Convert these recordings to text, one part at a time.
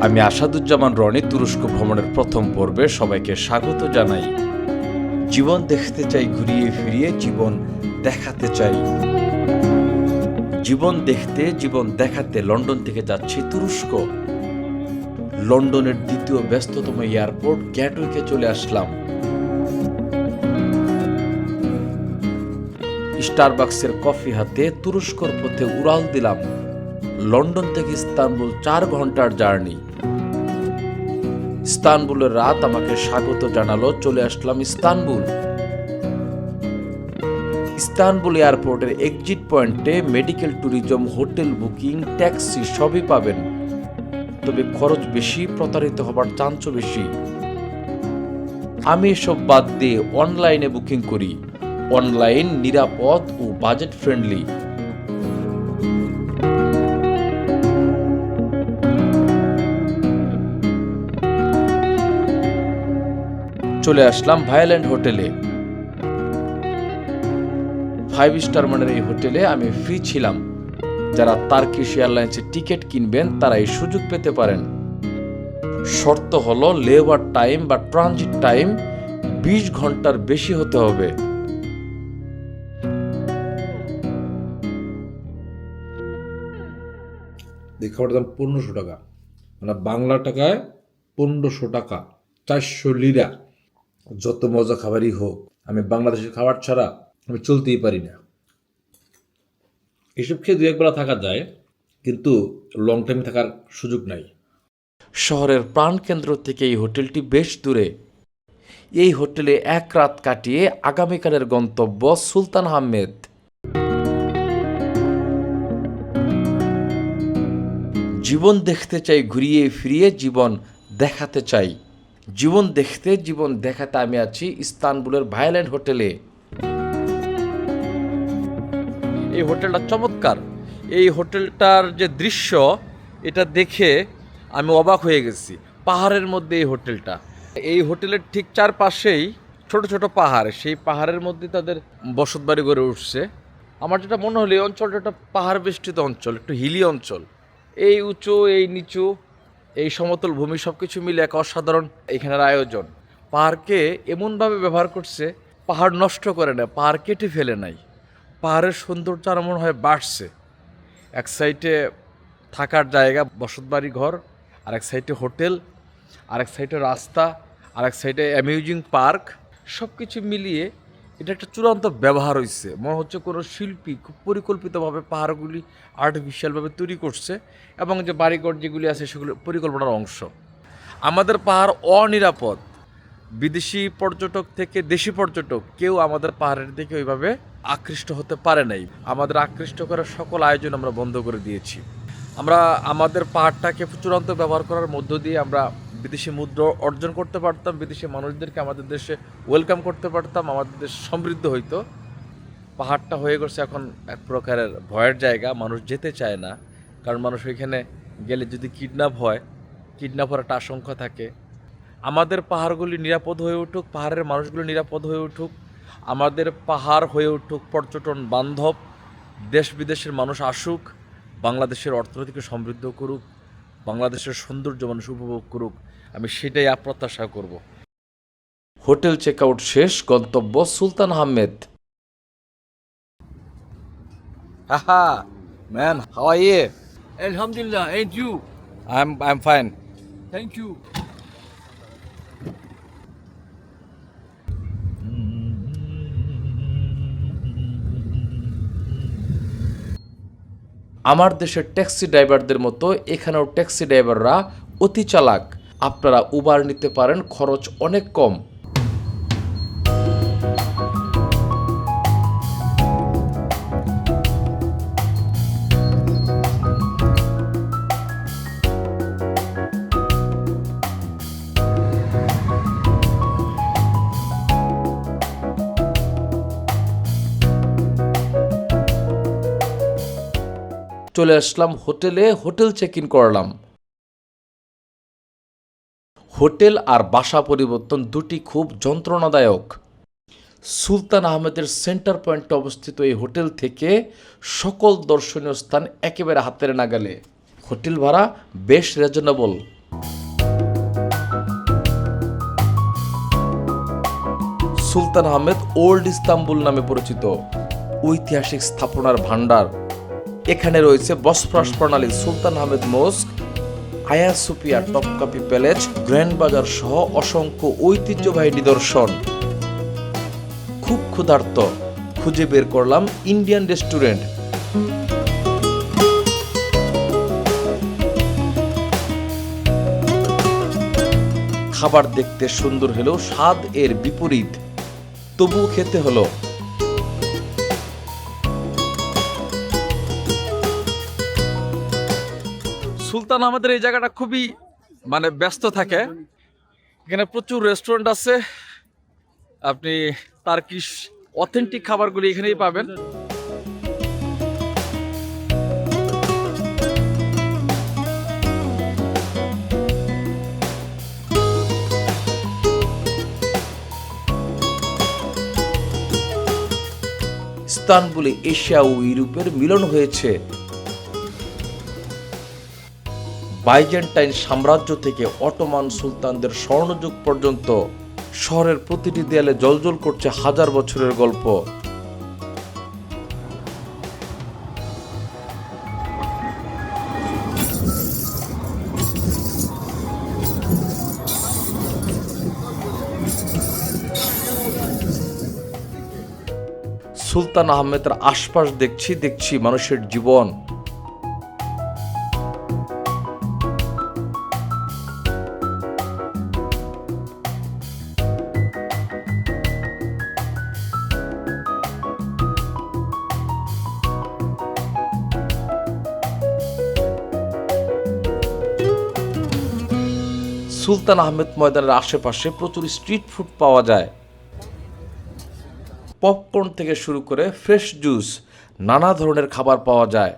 আমি আসাদুজ্জামান রনি তুরস্ক ভ্রমণের প্রথম পর্বে সবাইকে স্বাগত জানাই। জীবন দেখতে চাই, ঘুরিয়ে ফিরিয়ে জীবন দেখাতে চাই। জীবন দেখতে, জীবন দেখাতে লন্ডন থেকে যাচ্ছি তুরস্ক। লন্ডনের দ্বিতীয় ব্যস্ততম এয়ারপোর্ট গ্যাটওয়েকে চলে আসলাম। স্টারবাক্সের কফি হাতে তুরস্কর পথে উড়াল দিলাম। লন্ডন থেকে ইস্তানবুল চার ঘণ্টার জার্নি। ইস্তানবুলের রাত আমাকে স্বাগত জানালো, চলে আসলাম ইস্তানবুল। ইস্তানবুল এয়ারপোর্টের exit point medical tourism, hotel booking, taxi সবই পাবেন। তবে খরচ বেশি, প্রতারিত হবার চান্সও বেশি। আমি এসব বাদ দিয়ে অনলাইনে বুকিং করি। অনলাইন, নিরাপদ ও বাজেট ফ্রেন্ডলি। চলে আসলাম ভায়োল্যান্ড হোটেলে। ফাইভ স্টার মানের এই হোটেলে আমি ফ্রি ছিলাম। যারা তার্কিশ এয়ারলাইন্সের টিকিট কিনবেন, তারা এই সুযোগ পেতে পারেন। শর্ত হলো লেবার টাইম বা ট্রানজিট টাইম বিশ ঘণ্টার বেশি হতে হবে। এই দাম পনেরোশো টাকা। মানে বাংলা টাকায় পনেরোশো টাকা, চারশো লিরা। যত মজা খাবারই হোক, আমি বাংলাদেশের খাবার ছাড়া আমি চলতেই পারি না। এসব খেয়ে দু একবেলা থাকা যায়, কিন্তু লং টাইম থাকার সুযোগ নাই। শহরের প্রাণকেন্দ্র থেকে এই হোটেলটি বেশ দূরে। এই হোটেলে এক রাত কাটিয়ে আগামীকালের গন্তব্য সুলতান আহমেদ। জীবন দেখতে চাই, ঘুরিয়ে ফিরিয়ে জীবন দেখাতে চাই। জীবন দেখতে, জীবন দেখাতে আমি আছি ইস্তানবুলের ভায়োল্যান্ড হোটেলে। এই হোটেলটা চমৎকার। এই হোটেলটার যে দৃশ্য, এটা দেখে আমি অবাক হয়ে গেছি, পাহাড়ের মধ্যে এই হোটেলটা। এই হোটেলের ঠিক চারপাশেই ছোট ছোট পাহাড়, সেই পাহাড়ের মধ্যে তাদের বসতবাড়ি গড়ে উঠছে। আমার যেটা মনে হলো, এই অঞ্চলটা একটা পাহাড় বেষ্টিত অঞ্চল, একটু হিলি অঞ্চল। এই উঁচু, এই নিচু এই সমতল ভূমি সব কিছু মিলে এক অসাধারণ এখানের আয়োজন। পাহাড়কে এমনভাবে ব্যবহার করছে, পাহাড় নষ্ট করে না পাহাড় কেটে ফেলে নাই পাহাড়ের সৌন্দর্য আর মনে হয় বাড়ছে। এক সাইডে থাকার জায়গা, বসতবাড়ি ঘর, আর এক সাইডে হোটেল, আর এক সাইডে রাস্তা, আর এক সাইডে অ্যামিউজিং পার্ক। সব কিছু মিলিয়ে এটা একটা চূড়ান্ত ব্যবহার হয়েছে মনে হচ্ছে কোনো শিল্পী খুব পরিকল্পিতভাবে পাহাড়গুলি আর্টিফিশিয়ালভাবে তৈরি করছে এবং যে বাড়িঘর যেগুলি আছে সেগুলো পরিকল্পনার অংশ। আমাদের পাহাড় অনিরাপদ। বিদেশি পর্যটক থেকে দেশি পর্যটক কেউ আমাদের পাহাড়ের দিকে ওইভাবে আকৃষ্ট হতে পারে নাই। আমাদের আকৃষ্ট করার সকল আয়োজন আমরা বন্ধ করে দিয়েছি। আমরা, আমাদের পাহাড়টাকে চূড়ান্ত ব্যবহার করার মধ্য দিয়ে আমরা বিদেশি মুদ্রা অর্জন করতে পারতাম, বিদেশি মানুষদেরকে আমাদের দেশে ওয়েলকাম করতে পারতাম, আমাদের দেশ সমৃদ্ধ হইতো। পাহাড়টা হয়ে গেছে এখন এক প্রকারের ভয়ের জায়গা, মানুষ যেতে চায় না। কারণ মানুষ ওইখানে গেলে যদি কিডন্যাপ হয় কিডন্যাপ হওয়ার একটা আশঙ্কা থাকে। আমাদের পাহাড়গুলি নিরাপদ হয়ে উঠুক, পাহাড়ের মানুষগুলো নিরাপদ হয়ে উঠুক, আমাদের পাহাড় হয়ে উঠুক, পর্যটন বান্ধব, দেশ বিদেশের মানুষ আসুক, বাংলাদেশের অর্থনীতিকে সমৃদ্ধ করুক বাংলাদেশের সৌন্দর্য মানুষ উপভোগ করুক আমি সেটাই প্রত্যাশা করব। হোটেল চেক আউট শেষ গন্তব্য সুলতান আহমেদ। হাহা ম্যান আলহামদুলিল্লাহ are you I am I am fine. Thank you. আমার দেশের ট্যাক্সি ড্রাইভারদের মতো এখানেও ট্যাক্সি ড্রাইভাররা অতি চালাক। আপনারা উবার নিতে পারেন, খরচ অনেক কম। চলে আসলাম হোটেলে, হোটেল চেক ইন করলাম। হোটেল আর বাসা পরিবর্তন দুটি খুব যন্ত্রণাদায়ক। সুলতান আহমেদের সেন্টার পয়েন্টে অবস্থিত এই হোটেল থেকে সকল দর্শনীয় স্থান একেবারে হাতের নাগালে। হোটেল ভাড়া বেশ reasonable Sultan Ahmed old Istanbul নামে পরিচিত। ঐতিহাসিক স্থাপনার ভাণ্ডার। এখানে রয়েছে বসফরাস প্রণালী, সুলতান আহমেদ মোস্ক আয়া সুপিয়া টপকাপি প্যালেস গ্র্যান্ড বাজার সহ অসংখ্য ঐতিহ্যবাহী নিদর্শন। খুব ক্ষুধার্ত। খুঁজে বের করলাম ইন্ডিয়ান রেস্টুরেন্ট। খাবার দেখতে সুন্দর হলেও স্বাদ এর বিপরীত। তবুও খেতে হলো। সুলতান আমাদের এই জায়গাটা খুবই মানে ব্যস্ত থাকে। এখানে প্রচুর রেস্টুরেন্ট আছে। আপনি তার্কিশ অথেন্টিক খাবারগুলি এখানেই পাবেন। ইস্তানবুলে এশিয়া ও ইউরোপের মিলন হয়েছে। বাইজেন্টাইন সাম্রাজ্য থেকে অটোমান সুলতানদের স্বর্ণযুগ পর্যন্ত শহরের প্রতিটি দেয়ালে জলজল করছে হাজার বছরের গল্প। সুলতান আহমেদের আশপাশ দেখছি দেখছি মানুষের জীবন। সুলতান আহমেদ ময়দানের আশেপাশে প্রচুর স্ট্রিট ফুড পাওয়া যায়। পপকর্ন থেকে শুরু করে ফ্রেশ জুস, নানা ধরনের খাবার পাওয়া যায়।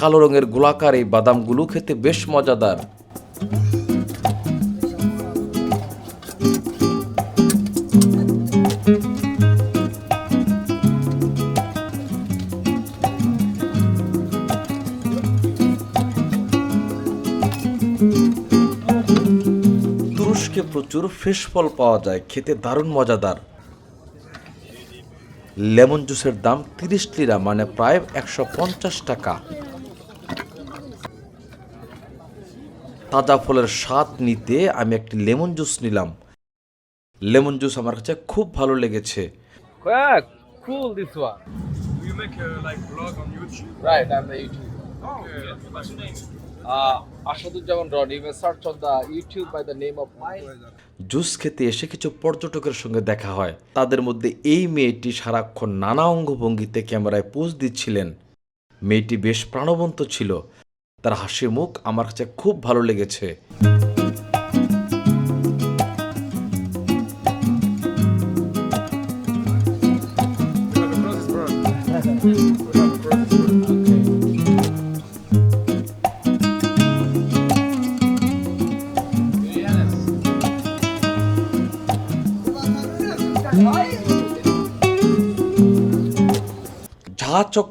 কালো রঙের গোলাকার এই বাদামগুলো খেতে বেশ মজাদার। প্রচুর ফ্রেশ ফল পাওয়া যায় খেতে দারুণ মজাদার লেমন জুসের দাম তিরিশ লিরা মানে প্রায় একশো পঞ্চাশ টাকা তাজা ফলের স্বাদ নিতে আমি একটি লেমন জুস নিলাম লেমন জুস আমার কাছে খুব ভালো লেগেছে cool this one. Do you make a like vlog on YouTube? Right, I'm the YouTube. Oh, yeah. What's your name? Uh, Rony search on the YouTube by the name of my juice খেতে এসে কিছু পর্যটকের সঙ্গে দেখা হয়। তাদের মধ্যে এই মেয়েটি সারাক্ষণ নানা অঙ্গভঙ্গিতে ক্যামেরায় পোজ দিচ্ছিলেন। মেয়েটি বেশ প্রাণবন্ত ছিল। তার হাসি মুখ আমার কাছে খুব ভালো লেগেছে।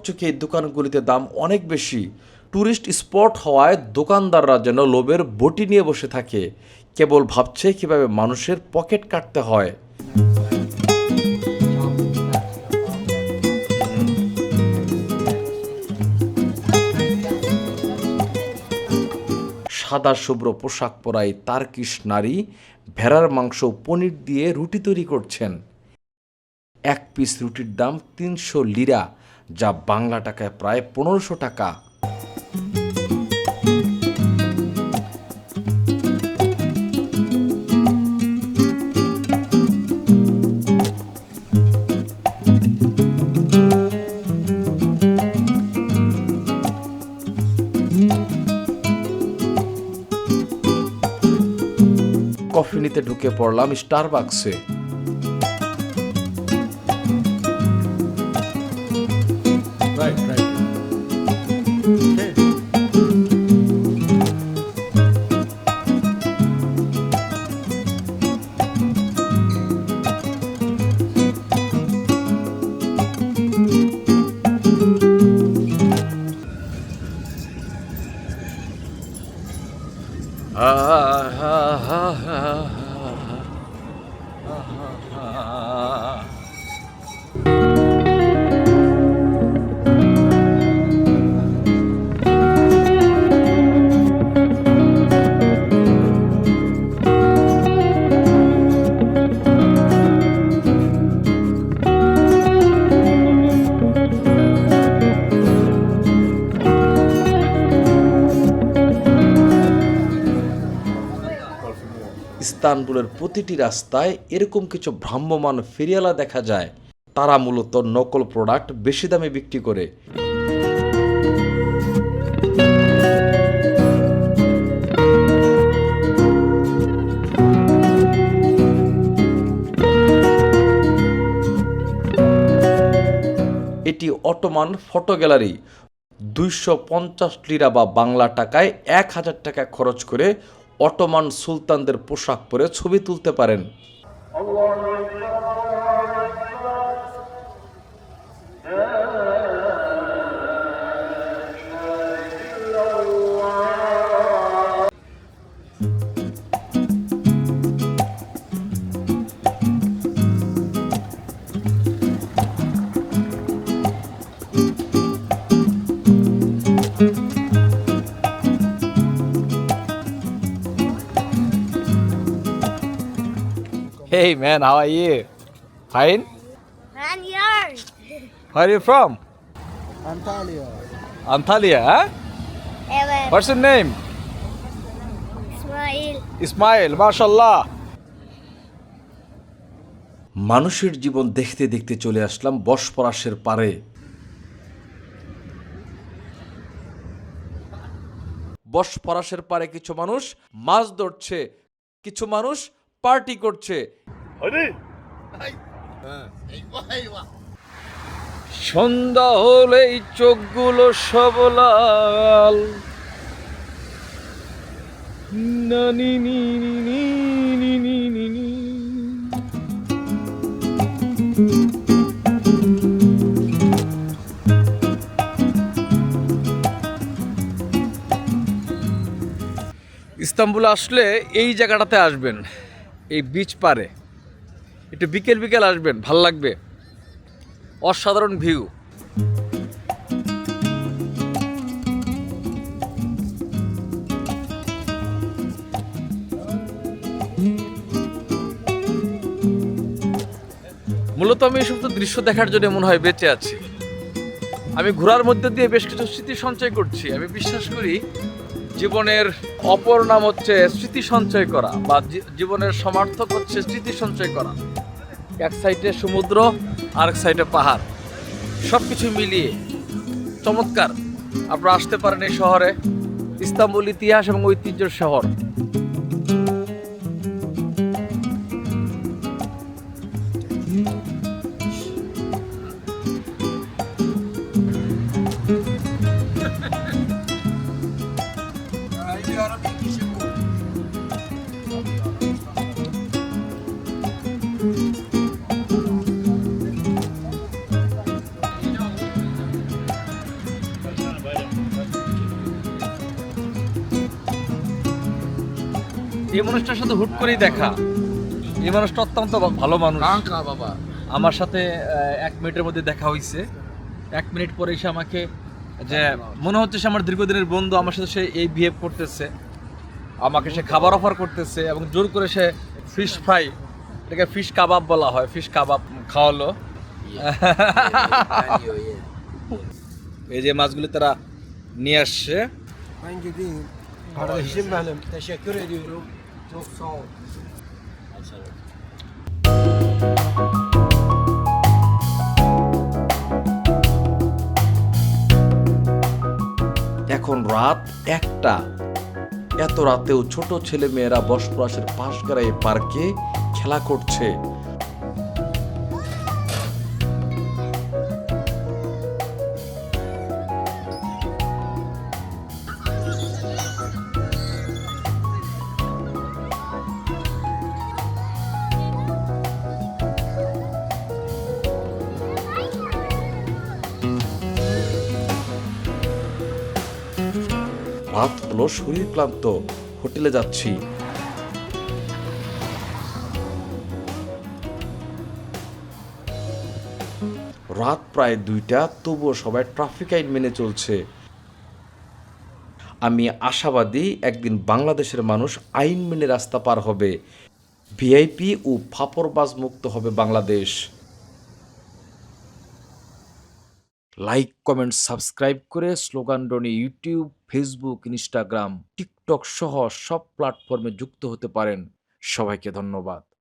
চকচকে এই দোকানগুলিতে দাম অনেক বেশি। ট্যুরিস্ট স্পট হওয়ায় দোকানদাররা যেন লোভের বটি নিয়ে বসে থাকে। কেবল ভাবছে কীভাবে মানুষের পকেট কাটতে হয়। সাদা শুভ্র পোশাক পরাই তার্কিশ নারী ভেড়ার মাংস পনির দিয়ে রুটি তৈরি করছেন। এক পিস রুটির দাম তিনশো লিরা। যা বাংলা টাকায় প্রায় পনেরোশো টাকা। কফি নিতে ঢুকে পড়লাম স্টারবাক্সে Right, ইস্তানবুলের প্রতিটি রাস্তায় এরকম কিছু ভ্রাম্যমান ফেরিয়ালা দেখা যায়। তারা মূলত নকল প্রোডাক্ট বেশি দামে বিক্রি করে। এটি অটোমান ফটো গ্যালারি। দুইশো পঞ্চাশ লিরা বা বাংলা টাকায় এক হাজার টাকা খরচ করে অটোমান সুলতানদের পোশাক পরে ছবি তুলতে পারেন। Hey man, how are you? Fine? And yours. Where are you from? Antalya. Antalya, huh? Ever. What's your name? Ismail. Ismail, mashallah. মানুষের জীবন দেখতে দেখতে চলে আসলাম বসপরাসের পারে বসপরাসের পারে কিছু মানুষ মাছ ধরছে কিছু মানুষ পার্টি করছে হরি হ্যাঁ। সন্ধ্যা হলে চোখগুলো সবলাল নানি নি আসলে এই জায়গাটাতে আসবেন এই বিচ পারে একটু বিকেল বিকেল আসবেন, ভালো লাগবে। অসাধারণ ভিউ মূলত আমি এই সমস্ত দৃশ্য দেখার জন্য মনে হয় বেঁচে আছি। আমি ঘোরার মধ্যে দিয়ে বেশ কিছু স্মৃতি সঞ্চয় করছি। আমি বিশ্বাস করি, জীবনের অপর নাম হচ্ছে স্মৃতি সঞ্চয় করা বা জীবনের সমার্থক হচ্ছে স্মৃতি সঞ্চয় করা। এক সাইডে সমুদ্র, আর এক সাইডে পাহাড়। সব কিছু মিলিয়ে চমৎকার। আপনারা আসতে পারেন এই শহরে। ইস্তাম্বুল ইতিহাস এবং ঐতিহ্যের শহর। এই মানুষটার সাথে হুট করেই দেখা। এই মানুষটা অত্যন্ত ভালো মানুষ। বাবা? আমার সাথে এক মিনিটের মধ্যে দেখা হয়েছে এক মিনিট পরে এসে আমাকে যে মনে হচ্ছে সে আমার দীর্ঘদিনের বন্ধু আমার সাথে সে এই বিহেভ করতেছে। আমাকে সে খাবার অফার করতেছে এবং জোর করে সে ফিশ ফ্রাই এটাকে ফিশ কাবাব বলা হয় ফিশ কাবাব খাওয়ালো। এই যে মাছগুলি তারা নিয়ে আসছে। Ben gideyim. Kardeşim benim. Teşekkür ediyorum. এখন রাত একটা। এত রাতেও ছোট ছেলে মেয়েরা বসপ্রাসের পাশ গড়ায় পার্কে খেলা করছে। শরীর ক্লান্ত হোটেলে যাচ্ছি। রাত প্রায় দুইটা, তবুও সবাই ট্রাফিক আইন মেনে চলছে। আমি আশাবাদী একদিন বাংলাদেশের মানুষ আইন মেনে রাস্তা পার হবে। ভিআইপি ও ফাপরবাজ মুক্ত হবে বাংলাদেশ। লাইক কমেন্ট সাবস্ক্রাইব করে স্লোগানডনি ইউটিউব ফেসবুক ইনস্টাগ্রাম টিকটক সহ সব প্ল্যাটফর্মে যুক্ত হতে পারেন। সবাইকে ধন্যবাদ।